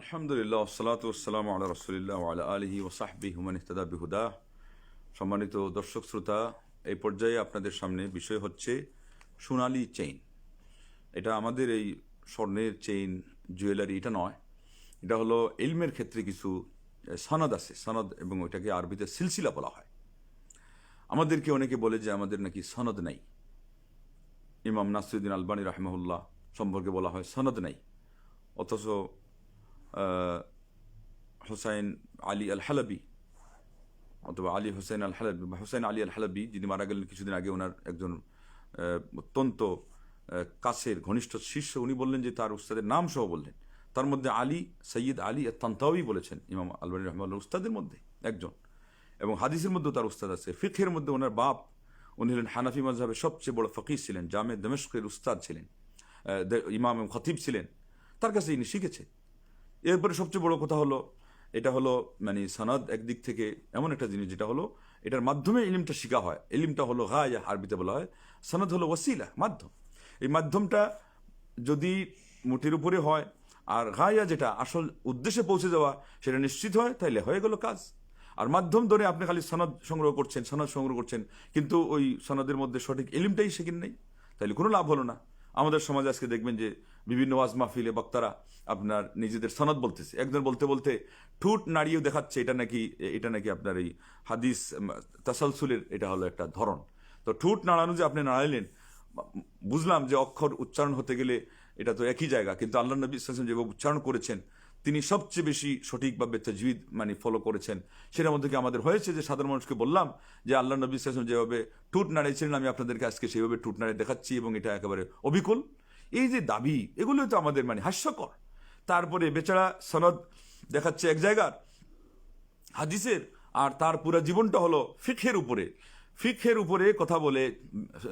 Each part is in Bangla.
আলহামদুলিল্লাহ সালাত ওসালাম আল্লাহ রসুলিল্লাহ আল্লাহ আলহি ওসাহবি হুমান বিহুদা সম্মানিত দর্শক, শ্রোতা, এই পর্যায়ে আপনাদের সামনে বিষয় হচ্ছে সোনালি চেইন এটা আমাদের এই স্বর্ণের চেইন জুয়েলারি এটা নয়। এটা হলো ইলমের ক্ষেত্রে কিছু সনদ আছে। সনদ এবং ওইটাকে আরবিতে সিলসিলা বলা হয়। আমাদেরকে অনেকে বলে যে আমাদের নাকি সনদ নাই। ইমাম নাসরুদ্দিন আলবানী রাহমাহুল্লাহ সম্পর্কে বলা হয় সনদ নাই। অথচ হোসাইন আলী আল হালাবি অথবা আলী হোসেন আল হালাবি বা হোসেন আলী আল হালাবি যিনি মারা গেলেন কিছুদিন আগে, ওনার একজন অত্যন্ত কাছের ঘনিষ্ঠ শিষ্য, উনি বললেন যে তার উস্তাদের নাম সহ বললেন। তার মধ্যে আলী, সৈয়দ আলী তান্তাওয়ি বলেছেন, ইমাম আলবানী রহমাল্লাহ উস্তাদের মধ্যে একজন। এবং হাদিসের মধ্যেও তার উস্তাদ আছে। ফিখের মধ্যে ওনার বাপ, উনি হলেন হানাফি মজহাবের সবচেয়ে বড় ফকির ছিলেন জামে দমেশকের উস্তাদ ছিলেন ইমাম খতিব ছিলেন। তার কাছে ইনি শিখেছে এরপরে সবচেয়ে বড় কথা হলো, এটা হলো মানে সনদ একদিক থেকে এমন একটা জিনিস যেটা হলো, এটার মাধ্যমে ইলিমটা শিখা হয়। ইলিমটা হলো গায়া, আরবিতে বলা হয়। সনদ হলো ওসিলা মাধ্যম। এই মাধ্যমটা যদি মুটির উপরে হয়, আর গায়া যেটা আসল উদ্দেশ্যে পৌঁছে যাওয়া, সেটা নিশ্চিত হয়, তাইলে হয়ে গেল কাজ। আর মাধ্যম ধরে আপনি খালি সনদ সংগ্রহ করছেন, সনদ সংগ্রহ করছেন, কিন্তু ওই সনদের মধ্যে সঠিক এলিমটাই শেখেন নেই। তাইলে কোনো লাভ হলো না। আমাদের সমাজে আজকে দেখবেন যে বিভিন্ন ওয়াজ মাহফিলে বক্তারা আপনার নিজেদের সনদ বলতেছে। একজন বলতে বলতে ঠুট নাড়িয়েও দেখাচ্ছে, এটা নাকি এটা নাকি আপনার এই হাদিস তাসলসুলের এটা হলো একটা ধরন। তো ঠুট নাড়ানো যে আপনি নাড়াইলেন, বুঝলাম যে অক্ষর উচ্চারণ হতে গেলে এটা তো একই জায়গা, কিন্তু আল্লাহ নবী ইসলাম যেভাবে উচ্চারণ করেছেন তিনি সবচেয়ে বেশি সঠিকভাবে তাজবিদ মানে ফলো করেছেন। সেটার মধ্যে কি আমাদের হয়েছে যে সাধারণ মানুষকে বললাম যে আল্লাহ নবী ইসলাম যেভাবে টুট নাড়িয়েছিলেন আমি আপনাদেরকে আজকে সেইভাবে টুট নাড়িয়ে দেখাচ্ছি এবং এটা একেবারে অবিকল। এই যে দাবি এগুলোই তো আমাদের মানে হাস্যকর। তারপরে বেচারা সনদ দেখাচ্ছে এক জায়গার হাদিসের আর তার পুরো জীবনটা হলো ফিখের উপরে। ফিখের উপরে কথা বলে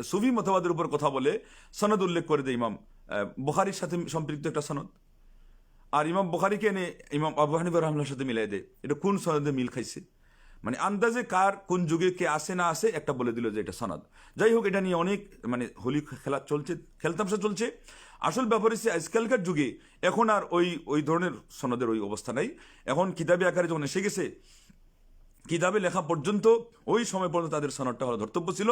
সুফি মতবাদের উপর কথা বলে সনদ উল্লেখ করে দেয় ইমাম আহ, বুখারীর সাথে সম্পৃক্ত একটা সনদ। আর ইমাম বুখারিকে এনে ইমাম আবু হানিফা রহমানের সাথে মিলাই দেয়। এটা কোন সনদে মিল খাইছে? মানে আন্দাজে কার কোন যুগে কে আসে না আসে একটা বলে দিল যে এটা সনদ। যাই হোক, এটা নিয়ে অনেক মানে হোলি খেলা চলছে, খেলতামশা চলছে। আসল ব্যাপার হচ্ছে, আজকালকার যুগে এখন আর ওই ওই ধরনের সনদের ওই অবস্থা নাই। এখন কিতাবি আকারে যখন এসে গেছে, কিতাবে লেখা পর্যন্ত ওই সময় পর্যন্ত তাদের সনদটা হলো ধর্তব্য ছিল।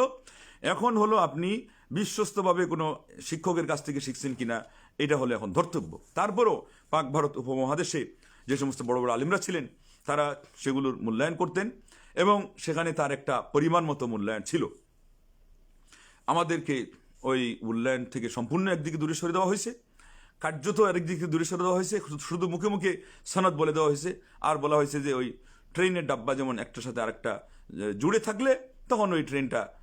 এখন হলো আপনি বিশ্বস্তভাবে কোনো শিক্ষকের কাছ থেকে শিখছেন কিনা এটা হলো এখন ধর্তব্য। তারপরও পাক ভারত উপমহাদেশে যে সমস্ত বড় বড় আলিমরা ছিলেন, তারা সেগুলোর মূল্যায়ন করতেন এবং সেখানে তার একটা পরিমাণ মতো মূল্যায়ন ছিল। আমাদেরকে ওই মূল্যায়ন থেকে সম্পূর্ণ একদিকে দূরে সরে দেওয়া হয়েছে, কার্যত আরেক দিকে দূরে সরে দেওয়া হয়েছে, শুধু- মুখে মুখে সনদ বলে দেওয়া হয়েছে, আর বলা হয়েছে যে ওই ট্রেনের ডাব্বা যেমন একটার সাথে আরেকটা জুড়ে থাকলে তখন ওই ট্রেনটা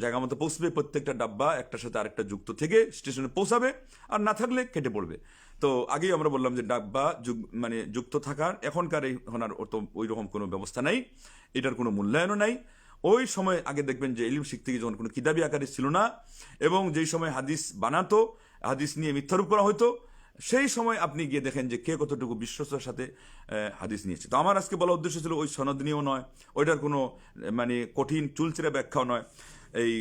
জায়গা মতো পৌঁছবে, প্রত্যেকটা ডাব্বা একটার সাথে আরেকটা যুক্ত থেকে স্টেশনে পৌঁছাবে আর না থাকলে কেটে পড়বে। তো আগেই আমরা বললাম যে ডাব্বা যুগ- মানে যুক্ত থাকার, এখনকার এই আর তো ওই রকম কোনো ব্যবস্থা নাই, এটার কোনো মূল্যায়নও নাই। ওই সময় আগে দেখবেন যে ইলিম শিখতে গিয়ে যখন কোনো কিতাবি আকারে ছিল না, এবং যেই সময় হাদিস বানাতো, হাদিস নিয়ে মিথ্যারূপ করা হতো সেই সময় আপনি গিয়ে দেখেন যে কে কতটুকু বিশ্বস্তার সাথে হাদিস নিয়েছে। তো আমার আজকে বলা উদ্দেশ্য ছিল ওই সনদ নিয়েও নয়, ওইটার কোনো মানে কঠিন চুলচেরা ব্যাখ্যাও নয়। এই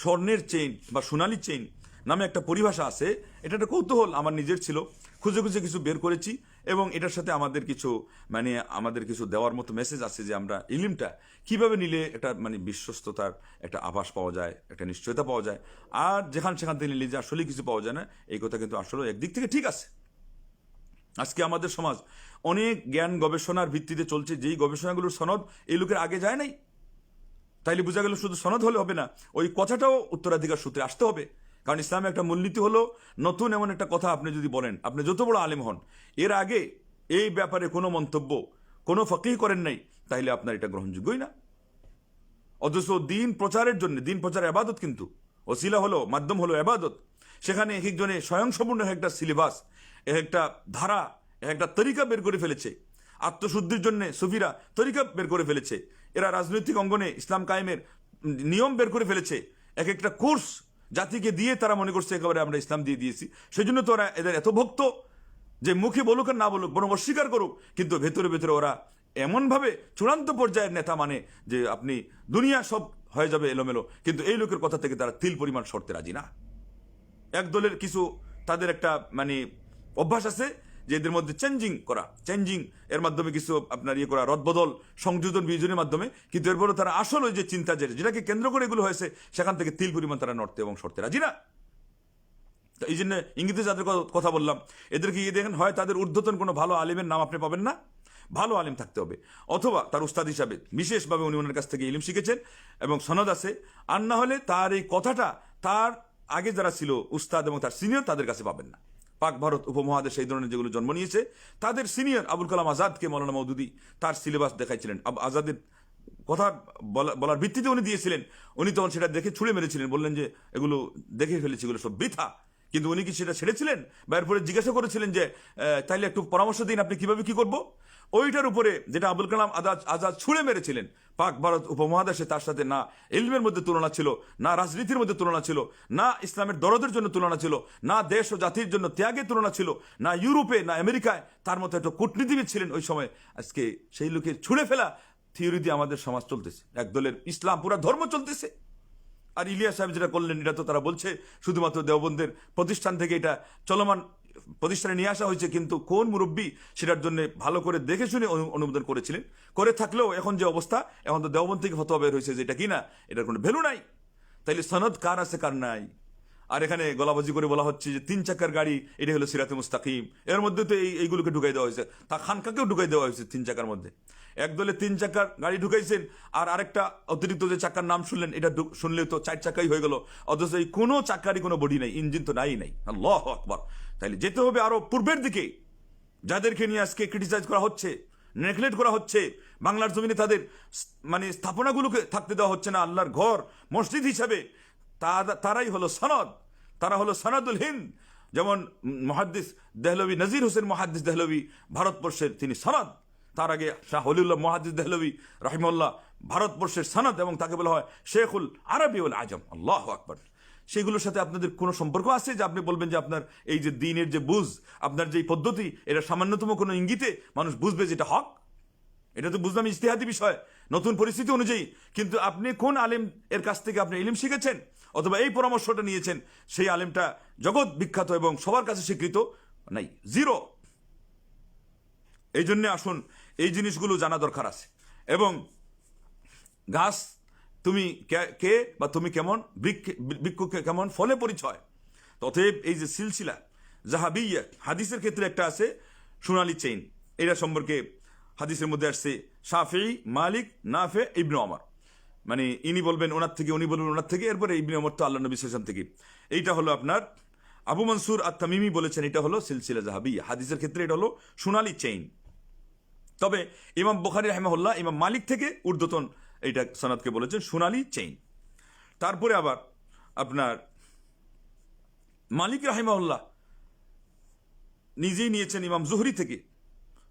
স্বর্ণের চেইন বা সোনালি চেইন নামে একটা পরিভাষা আছে এটা একটা কৌতূহল আমার নিজের ছিল। খুঁজে খুঁজে কিছু বের করেছি। এবং এটার সাথে আমাদের কিছু মানে আমাদের কিছু দেওয়ার মতো মেসেজ আছে যে আমরা ইলিমটা কীভাবে নিলে এটা মানে বিশ্বস্ততার একটা আভাস পাওয়া যায়, একটা নিশ্চয়তা পাওয়া যায়। আর যেখান সেখান থেকে নিলে যে আসলে কিছু পাওয়া যায় না, এই কথা কিন্তু আসলে একদিক থেকে ঠিক আছে। আজকে আমাদের সমাজ অনেক জ্ঞান গবেষণার ভিত্তিতে চলছে, যেই গবেষণাগুলোর সনদ এই লোকের আগে যায় নাই। তাইলে বোঝা গেল শুধু সনদ হলে হবে না, ওই কথাটাও উত্তরাধিকার সূত্রে আসতে হবে। কারণ ইসলামে একটা মূলনীতি হলো, নতুন এমন একটা কথা আপনি যদি বলেন, আপনি যত বড় আলেম হন, এর আগে এই ব্যাপারে কোনো মন্তব্য, কোনো ফকিহ করেন নাই, তাইলে আপনার এটা গ্রহণযোগ্যই না। অথচ দিন প্রচারের জন্য, দিন প্রচার আবাদত কিন্তু। ওসিলা হলো, মাধ্যম হলো আবাদত। সেখানে এক একজনে স্বয়ংসম্পূর্ণ এক একটা সিলেবাস, এক একটা ধারা, এক একটা তরিকা বের করে ফেলেছে। আত্মশুদ্ধির জন্য সুফিরা তরিকা বের করে ফেলেছে। এরা রাজনৈতিক অঙ্গনে ইসলাম কায়েমের নিয়ম বের করে ফেলেছে। এক একটা কোর্স জাতিকে দিয়ে তারা মনে করছে একেবারে আমরা ইসলাম দিয়ে দিয়েছি। সেই জন্য তো ওরা এদের এত ভক্ত যে মুখে বলুক আর না বলুক, বরং অস্বীকার করুক। কিন্তু ভেতরে ভেতরে ওরা এমনভাবে চূড়ান্ত পর্যায়ের নেতা মানে যে আপনি দুনিয়া সব হয়ে যাবে এলোমেলো। কিন্তু এই লোকের কথা থেকে তারা তিল পরিমাণ শর্তে রাজি না। এক দলের কিছু তাদের একটা মানে অভ্যাস আছে যে এদের মধ্যে চেঞ্জিং করা চেঞ্জিং এর মাধ্যমে কিছু আপনার ইয়ে করা, রদবদল, সংযোজন বিয়োজনের মাধ্যমে, কিন্তু এরপরে তারা আসল ওই যে চিন্তা যেটা যেটাকে কেন্দ্র করে এগুলো হয়েছে, সেখান থেকে তিল পরিমাণ তারা নড়তে এবং সরতে রাজি না। তো এই জন্য ইঙ্গিতে যাদের কথা বললাম, এদেরকে ইয়ে দেখেন হয় তাদের ঊর্ধ্বতন কোনো ভালো আলিমের নাম আপনি পাবেন না, ভালো আলিম থাকতে হবে। অথবা তার উস্তাদ হিসাবে বিশেষভাবে উনি ওনার কাছ থেকে ইলিম শিখেছেন এবং সনদ আছে, আর না হলে তার এই কথাটা তার আগে যারা ছিল উস্তাদ এবং তার সিনিয়র তাদের কাছে পাবেন না। পাক ভারত উপমহাদেশ এই ধরনের যেগুলো জন্ম নিয়েছে, তাদের সিনিয়র আবুল কালাম আজাদকে মৌলানা মৌদুদি তার সিলেবাস দেখাইছিলেন। আজাদের কথা বলা- বলার ভিত্তিতে উনি দিয়েছিলেন। উনি তখন সেটা দেখে ছুঁড়ে মেরেছিলেন, বললেন যে এগুলো দেখে ফেলেছি, এগুলো সব বৃথা। কিন্তু উনি কি সেটা ছেড়েছিলেন? বা এরপরে জিজ্ঞাসা করেছিলেন যে তাইলে একটু পরামর্শ দিন আপনি কীভাবে কি করব? ওইটার উপরে যেটা আবুল কালাম আজাদ আজাদ ছুঁড়ে মেরেছিলেন, পাক ভারত উপমহাদেশে তার সাথে না ইলমের মধ্যে তুলনা ছিল, না রাজনীতির মধ্যে তুলনা ছিল, না ইসলামের দরদের জন্য তুলনা ছিল, না দেশ ও জাতির জন্য ত্যাগের তুলনা ছিল, না ইউরোপে, না আমেরিকায়, তার মতো একটা কূটনীতিবিদ ছিলেন ওই সময়। আজকে সেই লোকের ছুঁড়ে ফেলা থিওরি দিয়ে আমাদের সমাজ চলতেছে। এক দলের ইসলাম পুরা ধর্ম চলতেছে। আর ইলিয়া সাহেব যেটা করলেন, এটা তো তারা বলছে, শুধুমাত্র দেওবন্দের প্রতিষ্ঠান থেকে এটা চলমান প্রতিষ্ঠানে নিয়ে আসা হয়েছে, কিন্তু কোন মুরব্বী সেটার জন্য ভালো করে দেখে শুনে অনু- অনুমোদন করেছিলেন? করে থাকলেও এখন যে অবস্থা, এখন তো দেওবন্দ থেকে ফতোয়া বের হয়েছে যে এটা কি না এটার কোনো ভ্যালু নাই। তাইলে সনদ কার আছে, কার নাই? আর এখানে গলাবাজি করে বলা হচ্ছে যে তিন চাকার গাড়ি এটা হলো সিরাতে মুস্তাকিম। এর মধ্যে তো এই, এইগুলোকে ঢুকাই দেওয়া হয়েছে। তা খানকাকেও ঢুকাই দেওয়া হয়েছে তিন চাকার মধ্যে। একদলে তিন চাকার গাড়ি ঢুকাইছেন আর আরেকটা অতিরিক্ত যে চাকার নাম শুনলেন, এটা শুনলে তো চার চাকাই হয়ে গেল। অথচ এই কোনো চাকারই কোনো বডি নাই, ইঞ্জিন তো নাই নাই। আল্লাহ আকবার। তাইলে যেতে হবে আরও পূর্বের দিকে। যাদেরকে নিয়ে আজকে ক্রিটিসাইজ করা হচ্ছে নেগলেক্ট করা হচ্ছে, বাংলার জমিনে তাদের মানে স্থাপনাগুলোকে থাকতে দেওয়া হচ্ছে না, আল্লাহর ঘর, মসজিদ হিসাবে। তারাই হলো সনদ। তারা হলো সনাদুল হিন্দ। যেমন মহাদ্দিস দেহলবি, নজির হোসেন মহাদ্দিস দেহলবি ভারতবর্ষের তিনি সনদ। তার আগে শাহ হলিউল্লাহ মহাদ্দিস দেহলবি রাহিমুল্লাহ ভারতবর্ষের সনদ এবং তাকে বলা হয় শেখুল আরবিউল আজম। আল্লাহ আকবর। সেগুলোর সাথে আপনাদের কোনো সম্পর্ক আছে যে আপনি বলবেন যে আপনার এই যে দিনের যে বুঝ, আপনার যে পদ্ধতি, এটা সামান্যতম কোনো ইঙ্গিতে মানুষ বুঝবে যেটা হক? এটা তো বুঝলাম ইজতেহাদি বিষয়। নতুন পরিস্থিতি অনুযায়ী। কিন্তু আপনি কোন আলেম এর কাছ থেকে আপনি ইলিম শিখেছেন? অথবা এই পরামর্শটা নিয়েছেন সেই আলেমটা জগৎ বিখ্যাত এবং সবার কাছে স্বীকৃত নাই জিরো এই জন্য আসুন, এই জিনিসগুলো জানা দরকার আছে। এবং গাছ তুমি কে- বা তুমি কেমন, বৃক্ষ- বৃক্ষকে কেমন, ফলে পরিচয়। তথেব এই যে সিলসিলা, জাহাবিয়া, হাদিসের ক্ষেত্রে একটা আছে, সোনালি চেইন এটা সম্পর্কে হাদিসের মধ্যে আসছে, শাফি, মালিক, নাফে, ইবনু আমার। মানে ইনি বলবেন, ওনার থেকে, উনি বলবেন, ওনার থেকে, এরপরে ইবনে ওমর তো আল্লাহ নবী সাল্লাম থেকে। এইটা হলো আপনার, আবু মনসুর আর তামিমি বলেছেন, এটা হলো সিলসিলা জাহাবিয়া। হাদিসের ক্ষেত্রে এটা হলো সোনালি চেইন তবে ইমাম বুখারি রহমাহুল্লাহ, ইমাম মালিক থেকে ঊর্ধ্বতন এইটা সনাদকে বলেছেন সোনালি চেইন তারপরে আবার আপনার মালিক রাহিমাহুল্লাহ নিজেই নিয়েছেন ইমাম জুহরি থেকে।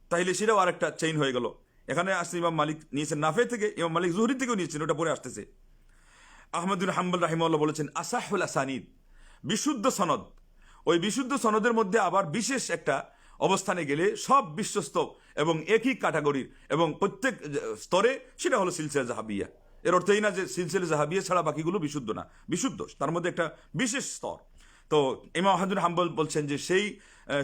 তাইলে সেটাও আরেকটা চেইন হয়ে গেল। এখানে আসছে ইমাম মালিক নিয়েছেন নাফে থেকে, ইমাম মালিক জুহরি থেকেও নিয়েছেন, ওটা পরে আসতেছে। আহমদুল হাম্বুল রাহিমাল্লাহ বলেছেন, আসাহুল আসানিদ, বিশুদ্ধ সনদ। ওই বিশুদ্ধ সনদের মধ্যে আবার বিশেষ একটা অবস্থানে গেলে সব বিশ্বস্ত এবং একই ক্যাটাগরির এবং প্রত্যেক স্তরে সেটা হলো সিলসিলা জাহাবিয়া। এর অর্থ এই না যে সিলসিলা জাহাবিয়া ছাড়া বাকিগুলো বিশুদ্ধ না, বিশুদ্ধ। তার মধ্যে একটা বিশেষ স্তর। তো ইমাম আহাদুল হাম্বল বলছেন যে সেই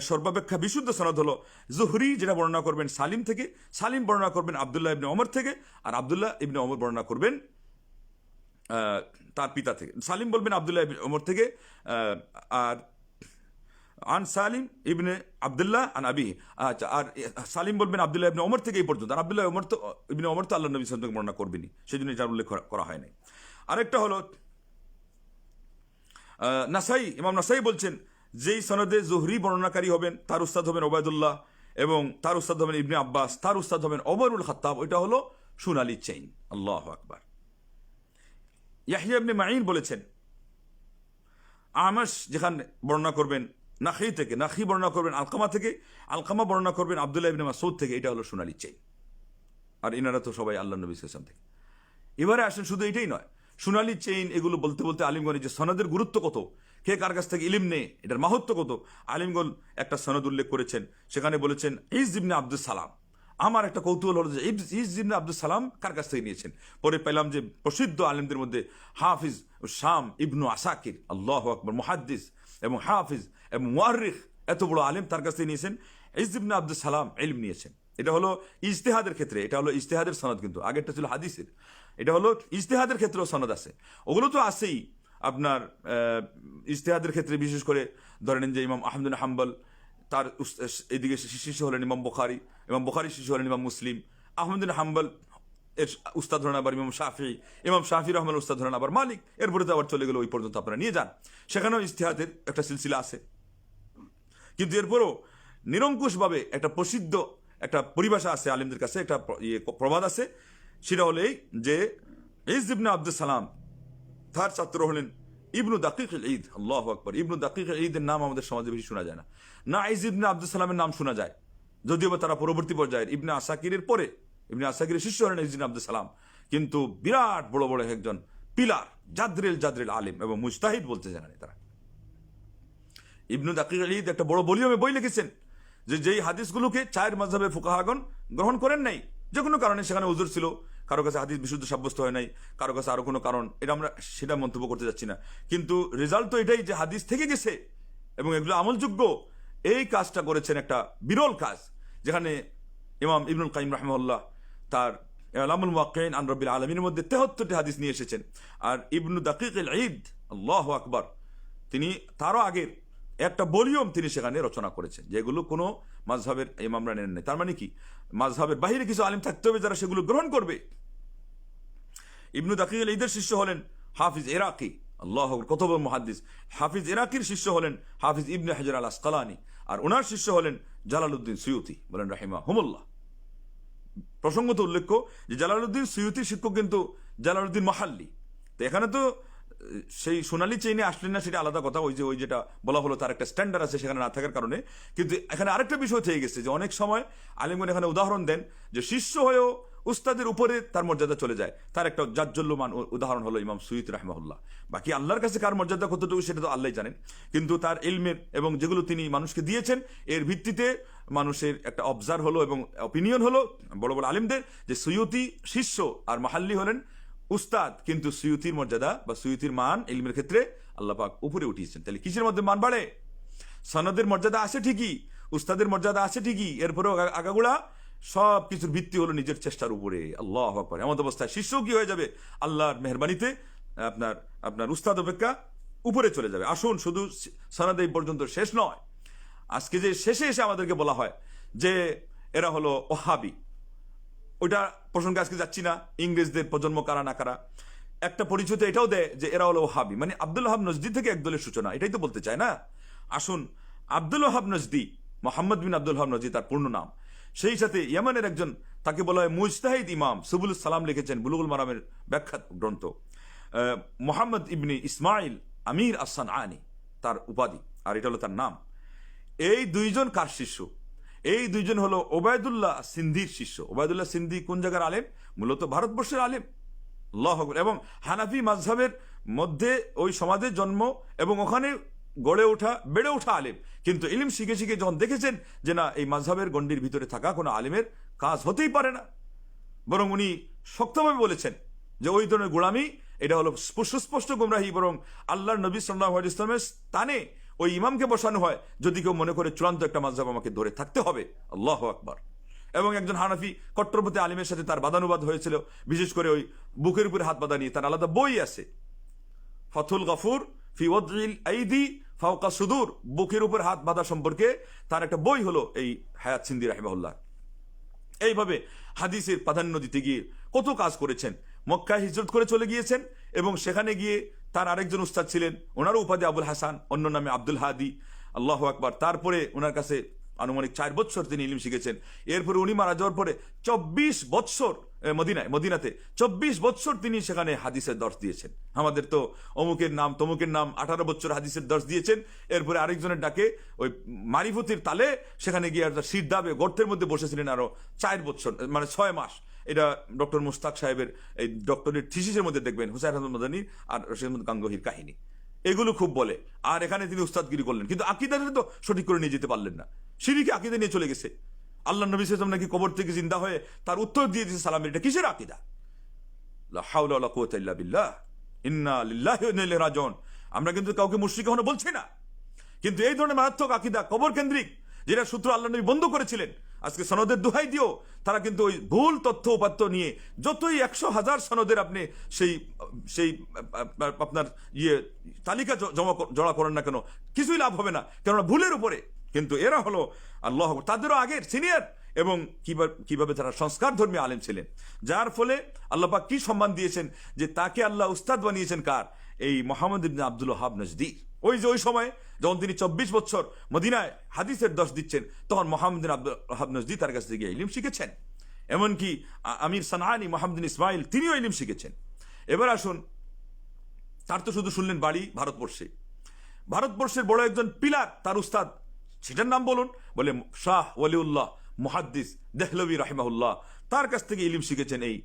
সর্বাপেক্ষা বিশুদ্ধ সনদ হলো জুহরি, যেটা বর্ণনা করবেন সালিম থেকে। সালিম বর্ণনা করবেন আবদুল্লাহ ইবনে অমর থেকে আর আবদুল্লাহ ইবনে অমর বর্ণনা করবেন তার পিতা থেকে। সালিম বলবেন আবদুল্লাহ ইবনে ওমর থেকে আর আন সালিম ইবনে আবদুল্লাহ আন আবি। আচ্ছা আর সালিম বলবেন আবদুল্লাহ ইবনে ওমর থেকে এই পর্যন্ত। আর আবদুল্লাহ ওমর তো, ইবনে অমর তো আল্লাহ নবী ওয়াসাল্লাম বর্ণনা করবেনি সেই জন্য এটার উল্লেখ করা- হয় নাই। আরেকটা হলো নাসাই, ইমাম নাসাই বলছেন, যেই সনদে জুহরি বর্ণনাকারী হবেন, তার উস্তাদ হবেন ওবায়দুল্লাহ এবং তার উস্তাদ হবেন ইবনে আব্বাস, তার উস্তাদ হবেন ওমরুল খাত্তাব, ওইটা হলো সুনালি চেইন। আল্লাহ আকবার। ইয়াহিয়া ইবনে মাইন বলেছেন আমাস যেখানে বর্ণনা করবেন, নাখি থেকে, নাখি বর্ণনা করবেন আলকামা থেকে, আলকামা বর্ণনা করবেন আবদুল্লাহ ইবনে মাসউদ থেকে, এটা হলো সোনালি চেইন। আর ইনারা তো সবাই আল্লাহ নবী সাল্লাল্লাহু থেকে। এবারে আসেন, শুধু এটাই নয় সোনালি চেইন এগুলো বলতে বলতে আলিমগণ যে সনদের গুরুত্ব কত? কে কার কাছ থেকে ইলিম নেই এটার মাহাত্ম কত? আলিমগণ একটা সনদ উল্লেখ করেছেন, সেখানে বলেছেন ইজ ইবনে আব্দুল সালাম। আমার একটা কৌতূহল হলো যে ইজ ইবনে আব্দুল সালাম কার কাছ থেকে নিয়েছেন? পরে পেলাম যে, প্রসিদ্ধ আলিমদের মধ্যে হাফিজ শাম ইবনু আসাকির, আল্লাহ আকবর, মুহাদ্দিস এবং হাফিজ এবং মুয়ারিখ এত বড় আলিম তার কাছ থেকে নিয়েছেন। ইজিবনা আব্দুল সালাম ইলম নিয়েছেন। এটা হলো ইজতেহাদের ক্ষেত্রে, এটা হলো ইজতেহাদের সনদ কিন্তু, আগেরটা ছিল হাদিসের। এটা হলো ইজতেহাদের ক্ষেত্রেও সনদ আছে। ওগুলো তো আছেই। আপনার ইজতেহাদের ক্ষেত্রে বিশেষ করে ধরেন যে ইমাম আহমদুল হাম্বল, তার এদিকে শিশু হলেন ইমাম বুখারি ইমাম বুখারি শিশু হলেন ইমাম মুসলিম আহমদুল হাম্বল এর উস্তাদ ধরেন আবার ইমাম শাফি ইমাম শাফি রহমান উস্তাদ ধরেন আবার মালিক, এরপরে তো আবার চলে গেলো ওই পর্যন্ত আপনারা নিয়ে যান। সেখানেও ইজতেহাদের একটা সিলসিলা আছে। কিন্তু এরপরও নিরঙ্কুশভাবে একটা প্রসিদ্ধ একটা পরিভাষা আছে আলিমদের কাছে, একটা ইয়ে প্রবাদ আছে। সেটা হলেই যে ইজ ইবনে আব্দুল সালাম, তার ছাত্র হলেন ইবনু দাকিক ঈদ, আল্লাহ আকবর। ইবনু দাকিক ঈদের নাম আমাদের সমাজে বেশি শোনা যায় না। না ইজ ইবনে আব্দুল সালামের নাম শোনা যায়, যদিও বা তারা পরবর্তী পর্যায়ের ইবনে আসাকিরের পরে, ইবনে আসাকিরের শিষ্য হলেন ইজদিন আব্দুল সালাম। কিন্তু বিরাট বড় বড় একজন পিলার, জাদ্রিল জাদ্রেল আলিম এবং মুস্তাহিদ বলতে জানেন তারা। ইবনু দাকিক ঈদ একটা বড় বলিয়মে বই লিখেছেন। যে যেই হাদিসগুলোকে চায়ের মাঝাবে ফুকাহাগন গ্রহণ করেন নাই যে কোনো কারণে সেখানে উজুর ছিল, কারও কাছে হাদিস বিশুদ্ধ সাব্যস্ত হয় নাই, কারও কাছে আরও কোনো কারণ, এটা আমরা সেটা মন্তব্য করতে যাচ্ছি না। কিন্তু রেজাল্ট তো এটাই যে হাদিস থেকে গেছে, এবং এগুলো আমলযোগ্য, এই কাজটা করেছেন একটা বিরল কাজ, যেখানে ইমাম ইবনুল কাইম রাহমুল্লাহ তার আলামুল ওয়াকিন আন রব্বিল আলমীর মধ্যে তেহত্তরটি হাদিস নিয়ে এসেছেন। আর ইবনু দাকিক ঈদ আল্লাহ আকবর, তিনি তারও আগের একটা বলিয়ম তিনি সেখানে রচনা করেছেন, যেগুলো কোনো মাঝহের ইমামরা নেন নাই। তার মানে কি? মাঝহের বাহিরে কিছু আলিম থাকতে হবে যারা সেগুলো গ্রহণ করবে। ইবনু দাকিল ঈদের শিষ্য হলেন হাফিজ এরাকি আল্লাহ কত মহাদ্দিস। হাফিজ এরাকির শিষ্য হলেন হাফিজ ইবনে হাজার আল আসকালানি আর ওনার শিষ্য হলেন জালালউদ্দিন সুয়ুতি, বলেন রাহিমা হুমুল্লাহ প্রসঙ্গত উল্লেখ্য যে জালালউদ্দিন সুয়ুতির শিক্ষক কিন্তু জালালউদ্দিন মাহাল্লি। তো এখানে তো সেই সোনালি চেইনে আসলেন না সেটা আলাদা কথা, ওই যে, ওই যেটা বলা হলো তার একটা স্ট্যান্ডার্ড আছে সেখানে না থাকার কারণে। কিন্তু এখানে আরেকটা বিষয় থেকে গেছে যে অনেক সময় আলিমগণ এখানে উদাহরণ দেন যে শিষ্য হয়েও উস্তাদের উপরে তার মর্যাদা চলে যায়। তার একটা জাজ্জল্যমান উদাহরণ হলো ইমাম সুইত রাহমাহুল্লাহ। বাকি আল্লাহর কাছে কার মর্যাদা কতটুকু সেটা তো আল্লাহ জানেন। কিন্তু তার ইলমের এবং যেগুলো তিনি মানুষকে দিয়েছেন, এর ভিত্তিতে মানুষের একটা অবজার্ভ হলো এবং অপিনিয়ন হলো বড় বড় আলিমদের যে সুয়ুতি শিষ্য আর মাহাল্লি হলেন উস্তাদ, কিন্তু সুয়ুতির মর্যাদা বা সুয়ুতির মান ইলমের ক্ষেত্রে আল্লাহ পাক উপরে উঠিয়েছেন। তাহলে কিসের মধ্যে মান বাড়ে? সনদের মর্যাদা আছে ঠিকই, উস্তাদের মর্যাদা আছে ঠিকই, এরপরেও আগা- আগাগোড়া সব কিছুর ভিত্তি হলো নিজের চেষ্টার উপরে। আল্লাহ আকবার। এমন অবস্থায় শিষ্য কি হয়ে যাবে? আল্লাহর মেহরবানিতে আপনার আপনার উস্তাদ অপেক্ষা উপরে চলে যাবে। আসুন, শুধু সনদ এই পর্যন্ত শেষ নয়। আজকে যে শেষে এসে আমাদেরকে বলা হয় যে, এরা হলো ওহাবি। ওইটা প্রসঙ্গে আজকে যাচ্ছি না, ইংরেজদের প্রজন্ম কারা না কারা। একটা পরিচয়তে এটাও দেয় যে এরা হলো হাবি মানে আব্দুল হাব নজদি থেকে একদলের সূচনা, এটাই তো বলতে চায় না? আসুন, আব্দুল হাব নজদি, মোহাম্মদ বিন আব্দুল হাব নজদি তার পূর্ণ নাম। সেই সাথে ইয়ামানের একজন, তাকে বলা হয় মুজতাহিদ ইমাম সুবুল সালাম লিখেছেন বুলুগুল মারামের ব্যাখ্যাত গ্রন্থ। মোহাম্মদ ইবনি ইসমাইল আমির আসান আনি তার উপাধি, আর এটা হলো তার নাম। এই দুইজন কার শিষ্য? এই দুইজন হলো ওবায়দুল্লাহ সিন্ধির শিষ্য। ওবায়দুল্লাহ সিন্ধি কোন জায়গার আলেম? মূলত ভারতবর্ষের আলেম। আল্লাহ এবং হানাফি মাঝহের মধ্যে ওই সমাজে জন্ম এবং ওখানে গড়ে ওঠা, বেড়ে ওঠা আলেম। কিন্তু ইলিম শিখে শিখে যখন দেখেছেন যে না, এই মাঝহের গণ্ডির ভিতরে থাকা কোনো আলেমের কাজ হতেই পারে না। বরং উনি শক্তভাবে বলেছেন যে ওই ধরনের গোড়ামি এটা হলো স্প- সুস্পষ্ট গুমরাহি। বরং আল্লাহর নবী সাল্লাহ ইসলামের স্থানে ওই ইমামকে বসানো হয়। যদি কেউ মনে করে চূড়ান্ত একটা মাঝহাব আমাকে ধরে থাকতে হবে, আল্লাহ আকবার। এবং একজন হানাফি কট্টরপতি আলিমের সাথে তার বাদানুবাদ হয়েছিল, বিশেষ করে ওই বুকের উপরে হাত বাঁধা নিয়ে তার আলাদা বই আছে। ফথুল গফুর ফি ওয়াদইল আইদি ফাওকা সুদূর। বুকের উপর হাত বাঁধা সম্পর্কে তার একটা বই হলো এই হায়াত সিন্দি রাহিমাহুল্লাহ। এইভাবে হাদিসের প্রাধান্য দিতে গিয়ে কত কাজ করেছেন। মক্কায় হিজরত করে চলে গিয়েছেন এবং সেখানে গিয়ে তার আরেকজন উস্তাদ ছিলেন, ওনারও উপাধি আবুল হাসান, অন্য নামে আব্দুল হাদি। আল্লাহ আকবার। তারপরে ওনার কাছে আনুমানিক চার বৎসর তিনি ইলিম শিখেছেন। এরপরে উনি মারা যাওয়ার পরে চব্বিশ বৎসর মদিনায়, মদিনাতে চব্বিশ বৎসর তিনি সেখানে হাদিসের দর্শ দিয়েছেন। আমাদের তো অমুকের নাম, তমুকের নাম আঠারো বছর হাদিসের দর্শ দিয়েছেন। এরপরে আরেকজনের ডাকে ওই মারিফতির তালে সেখানে গিয়ে সিট গর্তের মধ্যে বসেছিলেন আরও চার বছর মানে ছয় মাস। এটা ডক্টর মুস্তাক সাহেবের এই ডক্টরের থিসিসের মধ্যে দেখবেন হুসাইন আহমদ মদানি আর রশিদ গাঙ্গহির কাহিনী। এগুলো খুব বলে। আর এখানে তিনি উস্তাদগিরি করলেন। কিন্তু আকিদাটা তো সঠিক করে নিয়ে যেতে পারলেন না। সিঁড়িকে আকিদা নিয়ে চলে গেছে। আল্লাহ নবী সাল্লাম নাকি কবর থেকে জিন্দা হয়ে তার উত্তর দিয়ে দিয়েছে সালামের এটা কিসের আকিদা? বিল্লাহ। ইন্না ইন্না আমরা কিন্তু কাউকে মুশরিক কখনো বলছি না। কিন্তু এই ধরনের মারাত্মক আকিদা কবর কেন্দ্রিক, যেটা সূত্র আল্লাহ নবী বন্ধ করেছিলেন আজকে সনদের দোহাই দিও। তারা কিন্তু ওই ভুল তথ্য উপাত্য নিয়ে যতই একশো হাজার সনদের আপনি সেই সেই, আপনার ইয়ে তালিকা জমা জড়া করেন না কেন, কিছুই লাভ হবে না। কেননা ভুলের উপরে কিন্তু এরা হলো আল্লাহ তাদেরও আগের সিনিয়র এবং কীভাবে তারা সংস্কার ধর্মী আলেম ছিলেন। যার ফলে আল্লাপাক কি সম্মান দিয়েছেন যে তাকে আল্লাহ উস্তাদ বানিয়েছেন কার? এই মোহাম্মদ ইবনে আব্দুল হাব নজদি ওই যে ওই সময় যখন তিনি চব্বিশ বছর মদিনায় হাদিসের দশ দিচ্ছেন, তখন মোহাম্মদ আব্দুল হাব নজদি তার কাছ থেকে ইলিম শিখেছেন। এমনকি আমির সানানি মোহাম্মদিন ইসমাইল তিনিও ইলিম শিখেছেন। এবার আসুন, তার তো শুধু শুনলেন বাড়ি, ভারতবর্ষে। ভারতবর্ষের বড় একজন পিলার, তার উস্তাদ, সেটার নাম বলুন, বলে শাহ ওলিউল্লাহ মুহাদ্দিস দেহলবি রাহিমাহুল্লাহ তার কাছ থেকে ইলিম শিখেছেন এই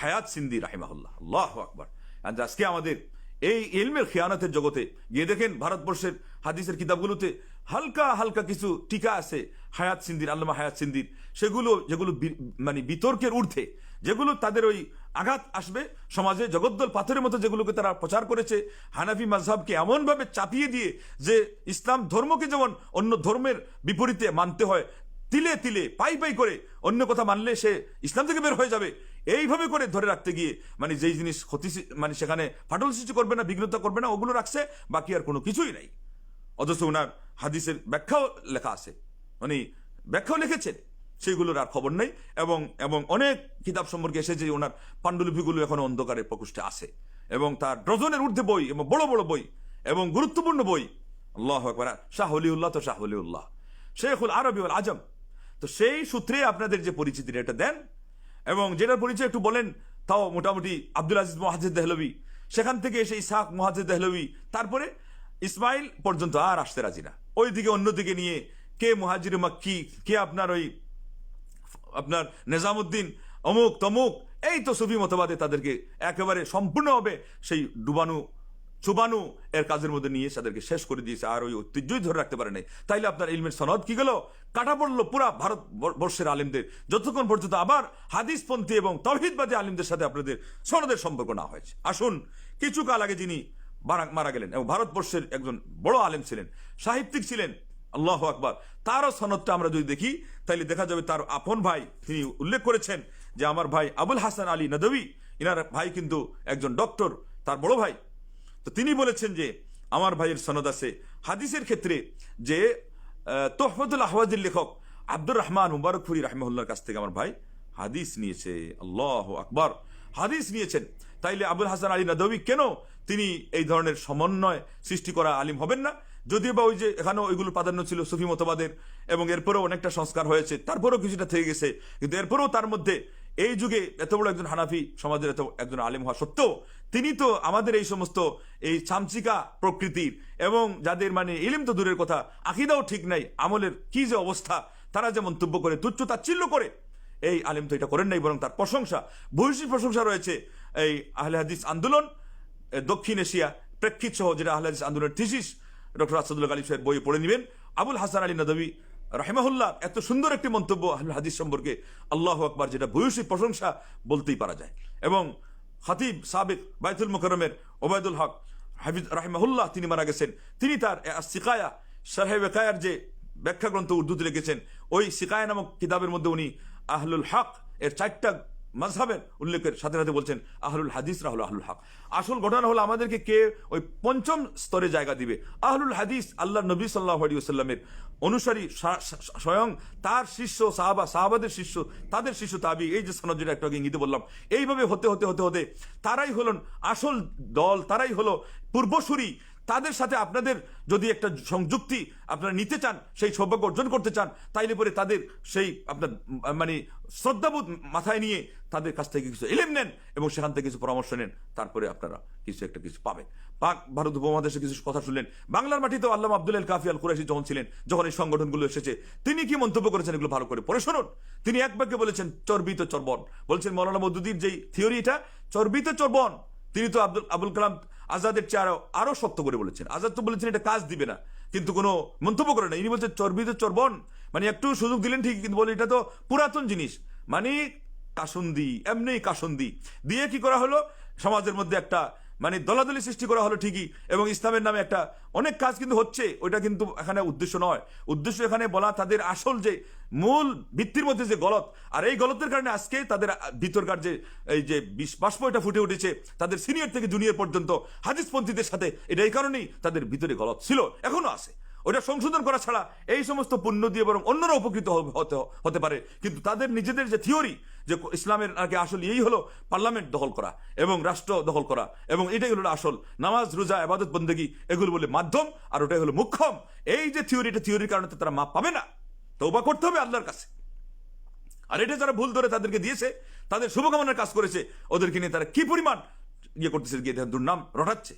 হায়াত সিন্দি রাহিমাহুল্লাহ। আল্লাহ আকবর। আজকে আমাদের এই ইলমের খেয়ানতের জগতে। গিয়ে দেখেন ভারতবর্ষের হাদিসের কিতাবগুলোতে হালকা হালকা কিছু টিকা আছে, হায়াত সিন্দির, আল্লামা হায়াত সিন্দির। সেগুলো, যেগুলো মানে বিতর্কের ঊর্ধ্বে, যেগুলো তাদের ওই আঘাত আসবে সমাজে, জগদ্দল পাথরের মতো যেগুলোকে তারা প্রচার করেছে, হানাফি মাজহাবকে এমনভাবে চাপিয়ে দিয়ে যে ইসলাম ধর্মকে যেমন অন্য ধর্মের বিপরীতে মানতে হয়, তিলে তিলে, পাই পাই করে অন্য কথা মানলে সে ইসলাম থেকে বের হয়ে যাবে। এইভাবে করে ধরে রাখতে গিয়ে মানে যেই জিনিস ক্ষতি মানে সেখানে ফাটল সৃষ্টি করবে না, বিঘ্নতা করবে না, ওগুলো রাখছে, বাকি আর কোনো কিছুই নাই। অথচ ওনার হাদিসের ব্যাখ্যাও লেখা আছে। উনি ব্যাখ্যাও লিখেছেন, সেইগুলোর আর খবর নেই এবং এবং অনেক কিতাব সম্পর্কে এসেছে ওনার পাণ্ডুলিপিগুলো এখন অন্ধকারে প্রকোষ্ঠে আছে এবং তার ডজনের ঊর্ধ্বে বই এবং বড় বড় বই এবং গুরুত্বপূর্ণ বই। আল্লাহ আকবার, শাহ উল্লাহ তো শাহ উল্লাহ শেখুল আরবি আজম। তো সেই সূত্রে আপনাদের যে পরিচিতিটা এটা দেন এবং যেটার পরিচয় একটু বলেন, তাও মোটামুটি আব্দুল আজিজ মহাজিদ দেহলবি। সেখান থেকে এসে ইসাক মহাজিদ দেহলবি। তারপরে ইসমাইল পর্যন্ত আর আসতে রাজি না। ওই ওইদিকে অন্যদিকে নিয়ে কে মহাজির মাক্কি, কে আপনার ওই আপনার নিজামুদ্দিন, অমুক তমুক, এই তো সুফি মতবাদে তাদেরকে একেবারে সম্পূর্ণভাবে সেই ডুবানু চুবানু এর কাজের মধ্যে নিয়ে তাদেরকে শেষ করে দিয়েছে, আর ওই ঐতিহ্যই ধরে রাখতে পারে নাই। তাইলে আপনার ইলমের সনদ কি গেল? কাটা পড়ল পুরা ভারত বর- বর্ষের আলিমদের। যতক্ষণ পর্যন্ত আবার হাদিসপন্থী এবং তহিদবাদী আলিমদের সাথে আপনাদের সনদের সম্পর্ক না হয়েছে। আসুন কিছু কাল আগে যিনি মারা- মারা গেলেন এবং ভারতবর্ষের একজন বড় আলেম ছিলেন, সাহিত্যিক ছিলেন, আল্লাহ আকবার, তারও সনদটা আমরা যদি দেখি তাহলে দেখা যাবে তার আপন ভাই তিনি উল্লেখ করেছেন যে আমার ভাই আবুল হাসান আলী নদবী ইনার ভাই কিন্তু একজন ডক্টর, তার বড় ভাই। তো তিনি বলেছেন যে, আমার ভাইয়ের সনদ আছে। হাদিসের ক্ষেত্রে যে তোহফতুল আহওয়াজের লেখক আব্দুর রহমান মুবারকপুরি রাহমুল্লাহর কাছ থেকে আমার ভাই হাদিস নিয়েছে। আল্লাহ আকবর। হাদিস নিয়েছেন। তাইলে আবুল হাসান আলী নদবী কেন তিনি এই ধরনের সমন্বয় সৃষ্টি করা আলিম হবেন না? যদিও বা ওই যে এখানেও ওইগুলো প্রাধান্য ছিল সুফি মতবাদের এবং এরপরেও অনেকটা সংস্কার হয়েছে। তারপরেও কিছুটা থেকে গেছে। কিন্তু এরপরেও তার মধ্যে এই যুগে এত বড় একজন হানাফি সমাজের এত একজন আলেম হওয়া সত্ত্বেও তিনি তো আমাদের এই সমস্ত এই চামচিকা প্রকৃতির এবং যাদের মানে ইলিম তো দূরের কথা, আকিদাও ঠিক নাই, আমলের কি যে অবস্থা, তারা যে মন্তব্য করে, তুচ্ছ তাচ্ছিল্য করে, এই আলিম তো এটা করেন নাই, বরং তার প্রশংসা ভূয়সী প্রশংসা রয়েছে এই আহলে হাদিস আন্দোলন দক্ষিণ এশিয়া প্রেক্ষিত সহ, যেটা আহলে হাদিস আন্দোলনের থিসিস ডক্টর আসাদুল্লাহ আলী সাহেব বই পড়ে নেবেন। আবুল হাসান আলী নদবী রাহেমাহুল্লাহ, এত সুন্দর একটি মন্তব্য হাদিস সম্পর্কে আল্লাহ আকবার, যেটা ভূয়সী প্রশংসা বলতেই পারা যায়। এবং হাতিব সাবেক বাইতুল মুকরমের ওবায়দুল হক হাফিজ রাহেমাহুল্লাহ, তিনি মারা গেছেন। তিনি তার সিকায়া সাহেব কায়ার যে ব্যাখ্যা গ্রন্থ উর্দুতে লিখেছেন, ওই সিকায়া নামক কিতাবের মধ্যে উনি আহলুল হক এর চারটা মাঝহাবের উল্লেখের সাথে সাথে বলছেন, আহলুল হাদিস রাহুল আহলুল হক। আসল ঘটনা হলো আমাদেরকে কে ওই পঞ্চম স্তরে জায়গা দিবে। আহলুল হাদিস আল্লাহ নবী সাল্লাহ আলী অনুসারী স্বয়ং তার শিষ্য, সাহাবা, সাহাবাদের শিষ্য, তাদের শিষ্য তাবি, এই যে যেটা একটু ইঙ্গিতে বললাম, এইভাবে হতে হতে হতে হতে তারাই হলেন আসল দল, তারাই হলো পূর্বসূরি। তাদের সাথে আপনাদের যদি একটা সংযুক্তি আপনারা নিতে চান, সেই সৌভাগ্য অর্জন করতে চান, তাইলে পরে তাদের সেই আপনার মানে শ্রদ্ধাবোধ মাথায় নিয়ে তাদের কাছ থেকে কিছু এলেম নেন এবং সেখান থেকে কিছু পরামর্শ নেন, তারপরে আপনারা কিছু একটা কিছু পাবেন। পাক ভারত উপমহাদেশে কিছু কথা শুনলেন। বাংলার মাটিতেও আল্লাহ আব্দুল কাফি আল কুরাইশি যখন ছিলেন, যখন এই সংগঠনগুলো এসেছে, তিনি কি মন্তব্য করেছেন এগুলো ভালো করে পড়ে শুনুন। তিনি এক বাক্যে বলেছেন, চর্বিত চর্বণ। বলছেন, মৌলানা মদুদ্দির যেই থিওরি এটা চর্বিত চর্বণ। তিনি তো আব্দুল, আবুল কালাম আজাদের চেয়ে আরও আরও শক্ত করে বলেছেন। আজাদ তো বলেছেন এটা কাজ দিবে না। কিন্তু কোনো মন্তব্য করে না ইনি বলছেন চর্বিত চর্বন মানে একটু সুযোগ দিলেন ঠিক কিন্তু বলে এটা তো পুরাতন জিনিস। মানে কাসন্দি, এমনি কাসন্দি। দিয়ে কি করা হলো? সমাজের মধ্যে একটা মানে দলাদলি সৃষ্টি করা হলো ঠিকই, এবং ইসলামের নামে একটা অনেক কাজ কিন্তু হচ্ছে, ওইটা কিন্তু এখানে উদ্দেশ্য নয়। উদ্দেশ্য এখানে বলা তাদের আসল যে মূল ভিত্তির মধ্যে যে গলত, আর এই গলতের কারণে আজকে তাদের ভিতরকার যে, এই যে বিষ- বাষ্প এটা ফুটে উঠেছে, তাদের সিনিয়র থেকে জুনিয়র পর্যন্ত হাদিসপন্থীদের সাথে, এটা এই কারণেই তাদের ভিতরে গলত ছিল, এখনও আছে। ওটা সংশোধন করা ছাড়া এই সমস্ত পুণ্য দিয়ে বরং অন্যরা উপকৃত হতে হতে পারে। কিন্তু তাদের নিজেদের যে থিওরি, যে ইসলামের আগে আসল এই হলো পার্লামেন্ট দখল করা এবং রাষ্ট্র দখল করা এবং এটাই হলো আসল। নামাজ, রোজা আবাদত বন্দেগী, এগুলো বলে মাধ্যম আর ওটাই হলো মুখ্যম। এই যে থিওরি, এটা থিওরির কারণে তারা মাপ পাবে না। তৌবা করতে হবে আল্লাহর কাছে। আর এটা যারা ভুল ধরে তাদেরকে দিয়েছে, তাদের শুভকামনার কাজ করেছে, ওদেরকে নিয়ে তারা কি পরিমাণ ইয়ে করতেছে, গিয়ে দুর্নাম রটাচ্ছে।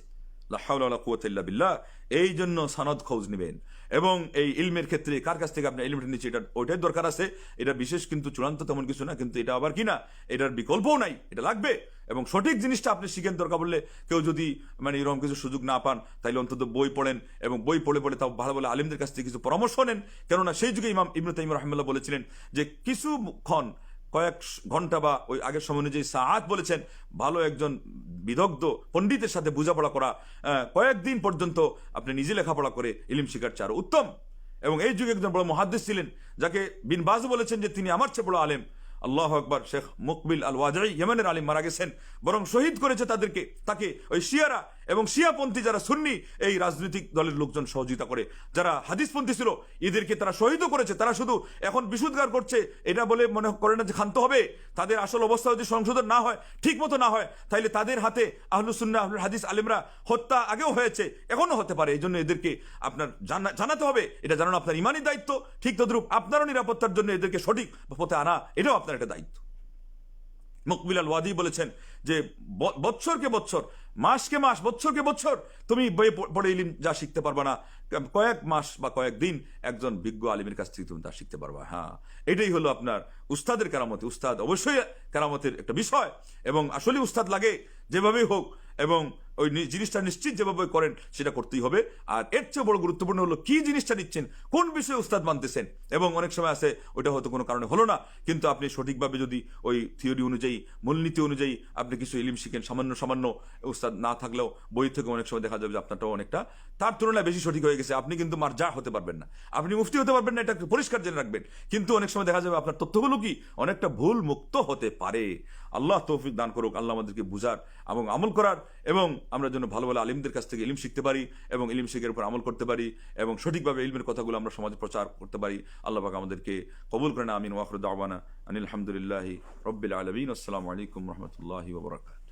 বিল্লাহ এই জন্য সনদ খোঁজ নেবেন। এবং এই ইলমের ক্ষেত্রে কার কাছ থেকে আপনি ইলমটা নিচ্ছে এটা ওইটাই দরকার আছে। এটা বিশেষ কিন্তু চূড়ান্ত তেমন কিছু না, কিন্তু এটা আবার কি না? এটার বিকল্পও নাই। এটা লাগবে। এবং সঠিক জিনিসটা আপনি শিখেন দরকার বললে কেউ যদি মানে এরকম কিছু সুযোগ না পান, তাইলে অন্তত বই পড়েন এবং বই পড়ে পড়ে তাও ভালো ভালো আলিমদের কাছ থেকে কিছু পরামর্শ নেন। কেননা সেই যুগে ইমাম ইবনু তাইম রহমাল্লাহ বলেছিলেন যে কিছুক্ষণ কয়েক ঘণ্টা বা ওই আগের সময় অনুযায়ী সাহাত বলেছেন, ভালো একজন বিদগ্ধ পণ্ডিতের সাথে বোঝাপড়া করা কয়েকদিন পর্যন্ত আপনি নিজে লেখাপড়া করে ইলিম শিকার চার উত্তম। এবং এই যুগে একজন বড় মহাদ্দেশ ছিলেন, যাকে বিন বাজ বলেছেন যে তিনি আমার চেয়ে বড় আলেম। আল্লাহ আকবর, শেখ মুকবিল আল ওয়াজাই ইয়েমেনের আলিম মারা গেছেন। বরং শহীদ করেছে তাদেরকে, তাকে, ওই শিয়ারা এবং শিয়াপন্থী যারা সুন্নি, এই রাজনৈতিক দলের লোকজন সহযোগিতা করে। যারা হাদিসপন্থী ছিল, এদেরকে তারা শহীদও করেছে। তারা শুধু এখন বিশুদ্ধার করছে। এটা বলে মনে করে না যে ক্ষান্ত হবে? তাদের আসল অবস্থা যদি সংশোধন না হয় ঠিক মতো না হয়, তাইলে তাদের হাতে আহলুসুন্না আহলুল হাদিস আলিমরা হত্যা আগেও হয়েছে এখনও হতে পারে। এই জন্য এদেরকে আপনার জানা- জানাতে হবে। এটা জানানো আপনার ইমানই দায়িত্ব। ঠিক তদ্রুপ আপনারও নিরাপত্তার জন্য এদেরকে সঠিক পথে আনা, এটাও আপনার একটা দায়িত্ব। মুকবিল আল ওয়াদি বলেছেন যে ব- বৎসরকে বৎসর, মাসকে মাস, বৎসরকে বৎসর, তুমি বই পড়ে ইলিম যা শিখতে পারবা না। কয়েক মাস বা কয়েক দিন একজন বিজ্ঞ আলিমের কাছ থেকে তুমি তা শিখতে পারবা হ্যাঁ। এটাই হলো আপনার উস্তাদের কারামতি। উস্তাদ অবশ্যই কারামতের একটা বিষয় এবং আসলে উস্তাদ লাগে যেভাবেই হোক এবং ওই জিনিসটা নিশ্চিত যেভাবে করেন, সেটা করতেই হবে। আর এর চেয়ে বড় গুরুত্বপূর্ণ হলো কি জিনিসটা নিচ্ছেন, কোন বিষয়ে উস্তাদ মানতেছেন? এবং অনেক সময় আছে ওটা হয়তো কোনো কারণে হলো না, কিন্তু আপনি সঠিকভাবে যদি ওই থিওরি অনুযায়ী, মূলনীতি অনুযায়ী আপনি কিছু ইলিম শিখেন, সামান্য সামান্য উস্তাদ না থাকলেও বই থেকে অনেক সময় দেখা যাবে যে আপনারটাও অনেকটা, তার তুলনায় বেশি সঠিক হয়ে গেছে। আপনি কিন্তু মার্জা হতে পারবেন না। আপনি মুফতি হতে পারবেন না, এটা পরিষ্কার জেনে রাখবেন। কিন্তু অনেক সময় দেখা যাবে আপনার তথ্যগুলো কি অনেকটা ভুল মুক্ত হতে পারে। আল্লাহ তৌফিক দান করুক, আল্লাহ আমাদেরকে বুঝার এবং আমল করার এবং আমরা যেন ভালো ভালো আলিমদের কাছ থেকে ইলিম শিখতে পারি এবং ইলিম শিখের উপর আমল করতে পারি এবং সঠিকভাবে ইলমের কথাগুলো আমরা সমাজে প্রচার করতে পারি। আল্লাহ পাক আমাদেরকে কবুল করে না আমিন। ওয়াখরুদ আওয়ানা আনিল আলহামদুলিল্লাহি রব্বিল আলমিন। আসসালামু আলাইকুম রহমতুল্লাহি ওবরাকাত